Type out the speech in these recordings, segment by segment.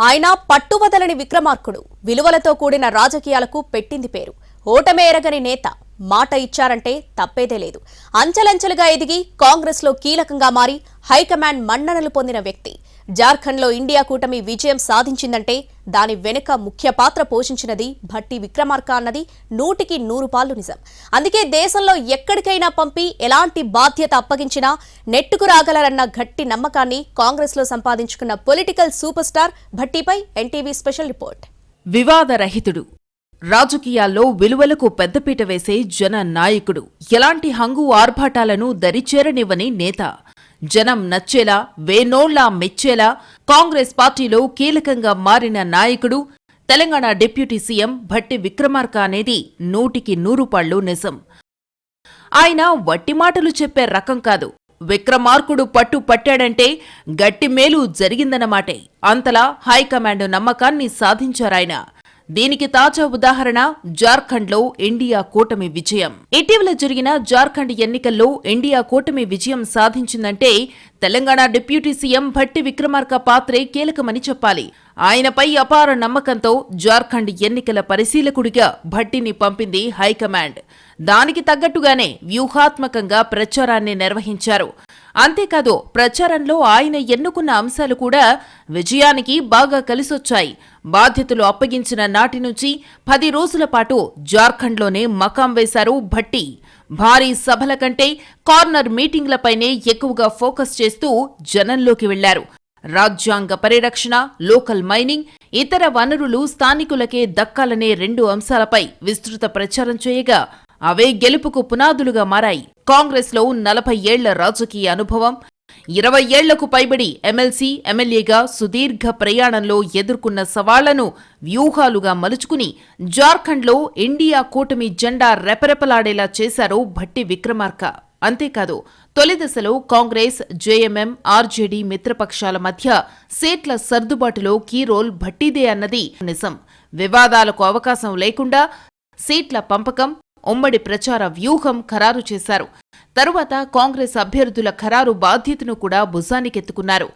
ఆయన పట్టువదలని విక్రమార్కుడు. విలువలతో కూడిన రాజకీయాలకు పెట్టింది పేరు. ఓటమేరగని నేత. మాట ఇచ్చారంటే తప్పేదే లేదు. అంచెలంచెలుగా ఎదిగి కాంగ్రెస్లో కీలకంగా మారి హైకమాండ్ మన్ననలు పొందిన వ్యక్తి. జార్ఖండ్లో ఇండియా కూటమి విజయం సాధించిందంటే దాని వెనుక ముఖ్య పాత్ర పోషించినది భట్టి విక్రమార్క అన్నది నూటికి నూరు పాళ్ళు నిజం. అందుకే దేశంలో ఎక్కడికైనా పంపి ఎలాంటి బాధ్యత అప్పగించినా నెట్టుకు రాగలరన్న గట్టి నమ్మకాన్ని కాంగ్రెస్లో సంపాదించుకున్న పొలిటికల్ సూపర్ స్టార్ భట్టిపై ఎన్టీవీ స్పెషల్ రిపోర్ట్. వివాదరహితుడు. రాజకీయాల్లో విలువలకు పెద్దపీట వేసే జన నాయకుడు. ఎలాంటి హంగు ఆర్భాటాలను దరిచేరనివ్వని నేత. జనం నచ్చేలా వేనోళ్ళా మెచ్చేలా కాంగ్రెస్ పార్టీలో కీలకంగా మారిన నాయకుడు. తెలంగాణ డిప్యూటీ సీఎం భట్టి విక్రమార్క అనేది నూటికి నూరు నిజం. ఆయన వట్టి మాటలు చెప్పే రకం కాదు. విక్రమార్కుడు పట్టు పట్టాడంటే గట్టి మేలు జరిగిందన్నమాటే అంతలా హైకమాండ్ నమ్మకాన్ని సాధించారాయన. దీనికి తాజా ఉదాహరణ జార్ఖండ్లో ఇండియా కూటమి విజయం. ఇటీవల జరిగిన జార్ఖండ్ ఎన్నికల్లో ఇండియా కూటమి విజయం సాధించిందంటే తెలంగాణ డిప్యూటీ సీఎం భట్టి విక్రమార్క పాత్రే కీలకమని చెప్పాలి. ఆయనపై అపార నమ్మకంతో జార్ఖండ్ ఎన్నికల పరిశీలకుడిగా భట్టిని పంపింది హైకమాండ్. దానికి తగ్గట్టుగానే వ్యూహాత్మకంగా ప్రచారాన్ని నిర్వహించారు. అంతేకాదు ప్రచారంలో ఆయన ఎన్నుకున్న అంశాలు కూడా విజయానికి బాగా కలిసొచ్చాయి. బాధ్యతలు అప్పగించిన నాటి నుంచి పది రోజుల పాటు జార్ఖండ్లోనే మకాం వేశారు భట్టి. భారీ సభల కంటే కార్నర్ మీటింగ్లపైనే ఎక్కువగా ఫోకస్ చేస్తూ జనంలోకి వెళ్ళారు. రాజ్యాంగ పరిరక్షణ లోకల్ మైనింగ్ ఇతర వనరులు స్థానికులకే దక్కాలనే రెండు అంశాలపై విస్తృత ప్రచారం చేయగా అవే గెలుపుకు పునాదులుగా మారాయి. కాంగ్రెస్లో నలభై ఏళ్ళ రాజకీయ అనుభవం ఇరవై ఏళ్ళకు పైబడి ఎమ్మెల్సీ ఎమ్మెల్యేగా సుదీర్ఘ ప్రయాణంలో ఎదుర్కొన్న సవాళ్ళను వ్యూహాలుగా మలుచుకుని జార్ఖండ్లో ఇండియా కూటమి జెండా రెపరెపలాడేలా చేశారు భట్టి విక్రమార్క. అంతేకాదు తొలి దశలో కాంగ్రెస్ జేఎంఎం ఆర్జేడీ మిత్రపక్షాల మధ్య సీట్ల సర్దుబాటులో కీ రోల్ భట్టిదే అన్నది నిజం. వివాదాలకు అవకాశం లేకుండా సీట్ల పంపకం ఉమ్మడి ప్రచార వ్యూహం ఖరారు చేశారు. తరువాత కాంగ్రెస్ అభ్యర్థుల ఖరారు బాధ్యతను కూడా భుజానికెత్తుకున్నారు.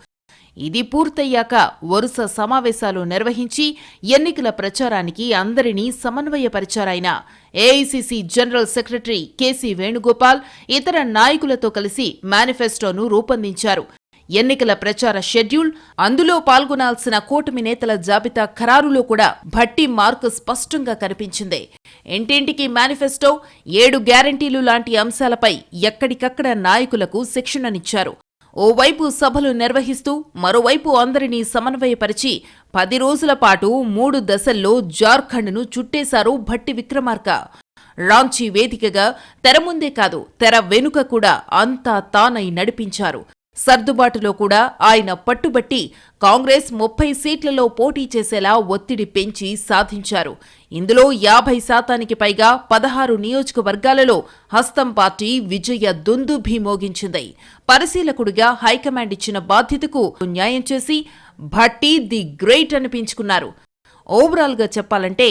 ఇది పూర్తయ్యాక వరుస సమావేశాలు నిర్వహించి ఎన్నికల ప్రచారానికి అందరినీ సమన్వయపరిచారాయన. AICC general secretary KC Venugopal ఇతర నాయకులతో కలిసి మేనిఫెస్టోను రూపొందించారు. ఎన్నికల ప్రచార షెడ్యూల్ అందులో పాల్గొనాల్సిన కూటమి నేతల జాబితా ఖరారులో కూడా భట్టి మార్కు స్పష్టంగా కనిపించింది. ఇంటింటికి మేనిఫెస్టో ఏడు గ్యారంటీలు లాంటి అంశాలపై ఎక్కడికక్కడ నాయకులకు శిక్షణనిచ్చారు. ఓవైపు సభలు నిర్వహిస్తూ మరోవైపు అందరినీ సమన్వయపరిచి పది రోజుల పాటు మూడు దశల్లో జార్ఖండ్ను చుట్టేశారు భట్టి విక్రమార్క. రాంచీ వేదికగా తెర ముందే కాదు తెర వెనుక కూడా అంతా తానై నడిపించారు. సర్దుబాటులో కూడా ఆయన పట్టుబట్టి కాంగ్రెస్ ముప్పై సీట్లలో పోటీ చేసేలా ఒత్తిడి పెంచి సాధించారు. ఇందులో యాభై శాతానికి పైగా పదహారు నియోజకవర్గాలలో హస్తం పార్టీ విజయ దుందుభి మోగించింది పరిశీలకుడిగా హైకమాండ్ ఇచ్చిన బాధ్యతకు న్యాయం చేసి భట్టి ది గ్రేట్ అనిపించుకున్నారు. ఓవరాల్గా చెప్పాలంటే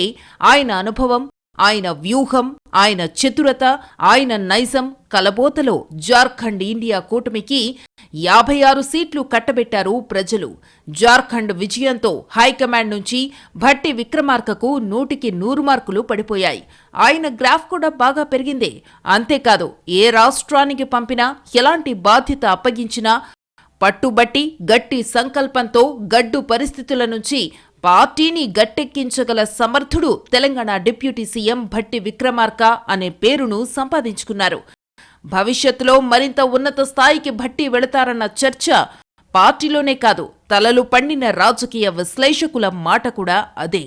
ఆయన అనుభవం ఆయన వ్యూహం ఆయన చతురత ఆయన నైజం కలబోతలో జార్ఖండ్ ఇండియా కూటమికి యాభై ఆరు సీట్లు కట్టబెట్టారు ప్రజలు. జార్ఖండ్ విజయంతో హైకమాండ్ నుంచి భట్టి విక్రమార్కకు నూటికి నూరు మార్కులు పడిపోయాయి. ఆయన గ్రాఫ్ కూడా బాగా పెరిగింది. అంతేకాదు ఏ రాష్ట్రానికి పంపినా ఎలాంటి బాధ్యత అప్పగించినా పట్టుబట్టి గట్టి సంకల్పంతో గడ్డు పరిస్థితుల నుంచి పార్టీని గట్టెక్కించగల సమర్థుడు తెలంగాణ డిప్యూటీ సీఎం భట్టి విక్రమార్క అనే పేరును సంపాదించుకున్నారు. భవిష్యత్తులో మరింత ఉన్నత స్థాయికి భట్టి వెళతారన్న చర్చ పార్టీలోనే కాదు తలలు పండిన రాజకీయ విశ్లేషకుల మాట కూడా అదే.